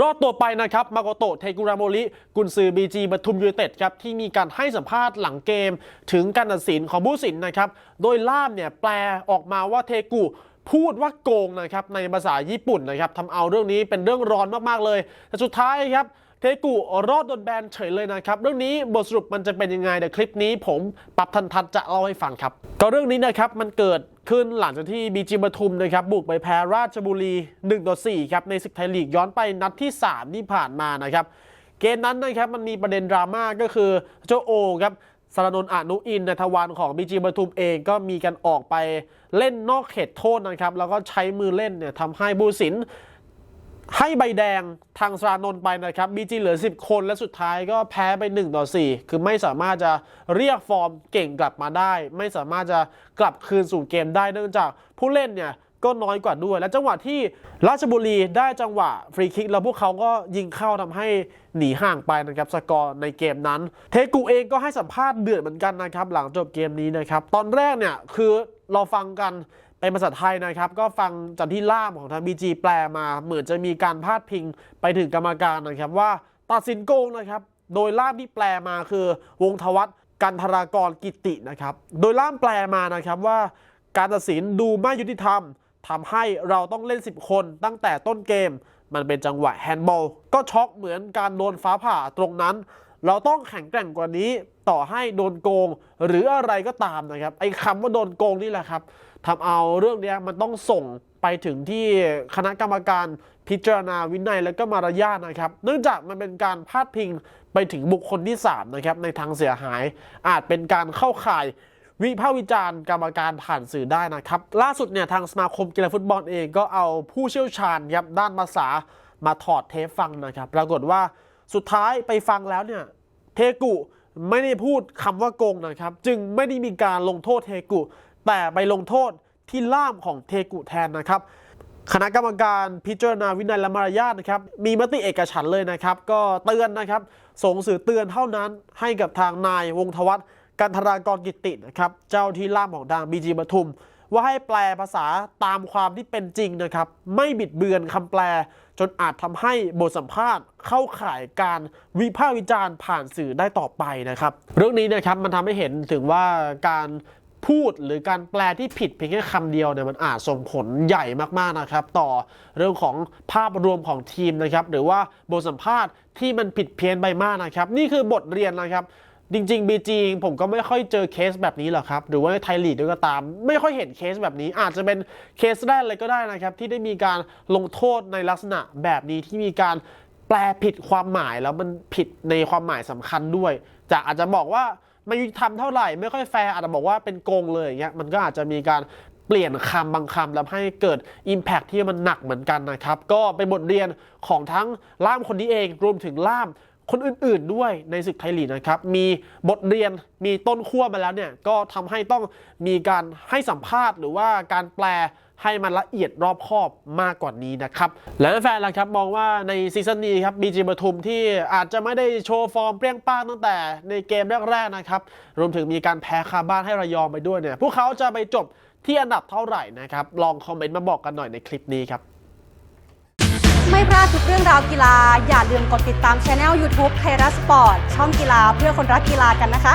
รอดตัวไปนะครับ มาโกโตะ เทกุราโมริ กุนซือบีจีปทุมยูไนเต็ดครับ ที่มีการให้สัมภาษณ์หลังเกม ถึงการตัดสินของผู้สินนะครับ โดยล่ามเนี่ยแปลออกมาว่าเทกุพูดว่าโกงนะครับ ในภาษาญี่ปุ่นนะครับทำเอาเรื่องนี้เป็นเรื่องร้อนมาก ๆ เลย แต่สุดท้ายครับ เทกุรอดโดนแบนเฉยเลยนะครับ เรื่องนี้บทสรุปมันจะเป็นยังไงเดี๋ยวคลิปนี้ผมปรับทันทันจะเล่าให้ฟังครับ ก็เรื่องนี้นะครับมันเกิดขึ้นหลังจากที่บีจีปทุมนะครับบุกไปแพ้ราชบุรี1ต่อ4ครับในศึกไทยลีกย้อนไปนัดที่ 3 ที่ผ่านมานะครับเกมนั้นนะครับมันมีประเด็นดราม่าก็คือเจ้าโอครับสารนนท์อนุอินในทวารของบีจีปทุมเองก็มีการออกไปเล่นนอกเขตโทษนะครับ แล้วก็ใช้มือเล่นเนี่ยทำให้บูสิน ให้ใบแดงทางสรานนท์ไปนะครับบีจีเหลือ 10 คนและสุดท้ายก็แพ้ไป 1 ต่อ 4 คือไม่สามารถจะเรียกฟอร์มเก่งกลับมาได้ ไม่สามารถจะกลับคืนสู่เกมได้เนื่องจากผู้เล่นเนี่ยก็น้อยกว่าด้วย และจังหวะที่ราชบุรีได้จังหวะฟรีคิก แล้วพวกเขาก็ยิงเข้าทำให้หนีห่างไปนะครับสกอร์ในเกมนั้น เทกูเองก็ให้สัมภาษณ์เดือดเหมือนกันนะครับ หลังจบเกมนี้นะครับ ตอนแรกเนี่ยคือเราฟังกัน เป็นภาษาไทยนะครับ ก็ฟังจากที่ล่ามของทาง BG แปลมา เหมือนจะมีการพาดพิงไปถึงกรรมการนะครับว่าตัดสินโกงนะครับ โดยล่ามที่แปลมาคือ วงทวัฒน์กันธรากรกิตินะครับ โดยล่ามแปลมานะครับว่า การตัดสินดูไม่ยุติธรรมทำให้เราต้องเล่น 10 คนตั้งแต่ต้นเกม มันเป็นจังหวะแฮนด์บอลก็ช็อกเหมือนการโดนฟ้าผ่าตรงนั้น เราต้องแข็งแกร่งกว่านี้ต่อให้โดนโกงหรืออะไรก็ตามนะครับ ไอ้คำว่าโดนโกงนี่แหละครับทำเอาเรื่องเนี้ยมันต้องส่งไปถึงที่คณะกรรมการพิจารณาวินัยและก็มารยาทนะครับ เนื่องจากมันเป็นการพาดพิงไปถึงบุคคลที่ 3 นะครับ ในทางเสียหาย อาจเป็นการเข้าข่ายวิพากษ์วิจารณ์กรรมการผ่านสื่อได้นะครับ ล่าสุดเนี่ยทางสมาคมกีฬาฟุตบอลเองก็เอาผู้เชี่ยวชาญครับด้านภาษามาถอดเทปฟังนะครับ ปรากฏว่า สุดท้ายไปฟังแล้วเนี่ยเทกุไม่ได้พูดคำว่าโกงนะครับ จึงไม่ได้มีการลงโทษเทกุ แต่ไปลงโทษที่ล่ามของเทกุแทนนะครับคณะกรรมการพิจารณาวินัยและมารยาทนะครับ มีมติเอกฉันเลยนะครับ ก็เตือนนะครับ ส่งสื่อเตือนเท่านั้นให้กับทางนายวงศ์ธวัฒน์กันธรากรกิตินะครับ เจ้าที่ล่ามของทางบีจีปทุม ว่าให้แปลภาษาตามความที่เป็นจริงนะครับ ไม่บิดเบือนคำแปล จนอาจทำให้บทสัมภาษณ์เข้าข่ายการวิพากษ์วิจารณ์ผ่านสื่อได้ต่อไปนะครับ เรื่องนี้นะครับมันทำให้เห็นถึงว่าการพูดหรือการแปลที่ผิดเพียงแค่คำเดียวเนี่ยมันอาจส่งผลใหญ่มากๆนะครับ ต่อเรื่องของภาพรวมของทีมนะครับ หรือว่าบทสัมภาษณ์ที่มันผิดเพี้ยนไปมากนะครับ นี่คือบทเรียนนะครับ จริง ๆ BG ผมก็ไม่ค่อยเจอเคสแบบนี้หรอกครับ หรือว่าในไทยลีกด้วยก็ตาม ไม่ค่อยเห็นเคสแบบนี้ อาจจะเป็นเคสแรกเลยก็ได้นะครับ ที่ได้มีการลงโทษในลักษณะแบบนี้ที่มีการแปลผิดความหมายแล้วมันผิดในความหมายสำคัญด้วยจากอาจจะบอกว่าไม่ยุติธรรมเท่าไหร่ไม่ค่อยแฟร์อาจจะบอกว่าเป็นโกงเลยอย่างเงี้ยมันก็อาจจะมีการเปลี่ยนคำบางคำแล้วให้เกิด Impact ที่มันหนักเหมือนกันนะครับ ก็เป็นบทเรียนของทั้งล่ามคนนี้เองรวมถึงล่าม คนอื่นๆด้วยในศึกไทยลีกนะครับ มีบทเรียนมีต้นขั้วมาแล้วเนี่ย ก็ทำให้ต้องมีการให้สัมภาษณ์หรือว่าการแปลให้มันละเอียดรอบคอบมากกว่านี้นะครับ และแฟนล่ะครับมองว่าในซีซั่นนี้ครับบีจีปทุมที่อาจจะไม่ได้โชว์ฟอร์มเปรี้ยงป้างตั้งแต่ในเกมแรกๆนะครับ รวมถึงมีการแพ้คาบ้านให้ระยองไปด้วยเนี่ย พวกเขาจะไปจบที่อันดับเท่าไหร่นะครับ ลองคอมเมนต์มาบอกกันหน่อยในคลิปนี้ครับ ไม่พลาดทุกเรื่องราวกีฬา อย่าลืมกดติดตามช anel YouTube ไทยรัฐสปอร์ตช่องกีฬาเพื่อคนรักกีฬากันนะคะ